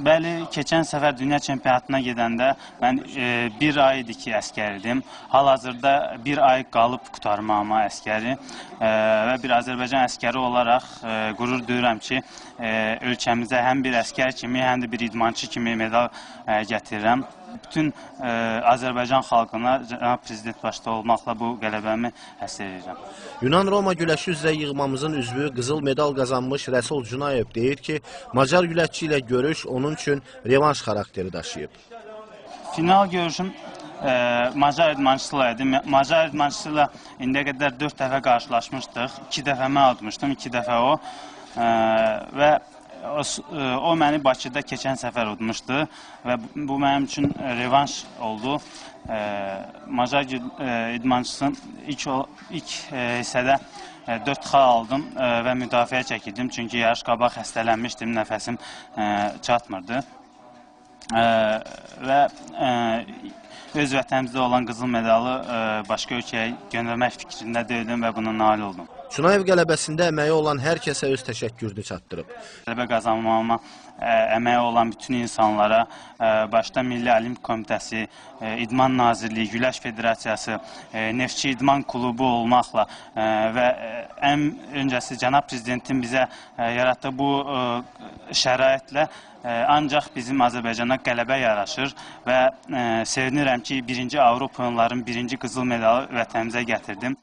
Bəli, keçən səfər dünya çempionatına gedəndə mən e, bir ay idi ki, əskər idim. Hal-hazırda bir ay qalıb qutarmağıma əskəri e, və bir Azərbaycan əskəri olaraq e, qürur duyuram ki, e, ölkəmizə həm bir əskər kimi, həm də bir idmançı kimi medal e, gətirirəm. Bütün e, Azərbaycan xalqına cənab prezident başda olmaqla bu qələbəmi həsr edirəm. Yunan-Roma güləşi üzrə yığmamızın üzvü qızıl medal qazanmış Rəsul Cunayev deyir ki, Macar güləşçi ilə görüş onun üçün revanş xarakteri daşıyıb. Final görüşüm e, Macar idmançısıyla idi. Macar idmançısı ilə indiyə qədər 4 dəfə qarşılaşmışdıq. 2 dəfə mən atmışdım, 2 dəfə o. E, və e, o məni Bakıda keçən səfər udmuşdu və bu, mənim üçün revanş oldu. E, Macar e, idmançısının ilk ilk e, hissədə 4 xal aldım e, və müdafiə çəkildim çünki yarış qabaq xəstələnmişdim, nəfəsim e, çatmırdı. Və öz vətənimizdə olan qızıl medalı başqa ölkəyə göndərmək fikrində deyildim və buna nail oldum. Cunayev qələbəsində əməyi olan hər kəsə öz təşəkkürünü çatdırıb. Qələbə qazanmağıma ə, əməyi olan bütün insanlara, ə, başda Milli Olimpiya Komitəsi, ə, İdman Nazirliyi, Güləş Federasiyası, Neftçi İdman Klubu olmaqla və ən öncəsi cənab prezidentin bizə yaratdığı bu şəraitlə ancaq bizim Azərbaycana qələbə yaraşır və sevinirəm ki, birinci Avropa oyunlarının birinci qızıl medalı vətənimizə gətirdim.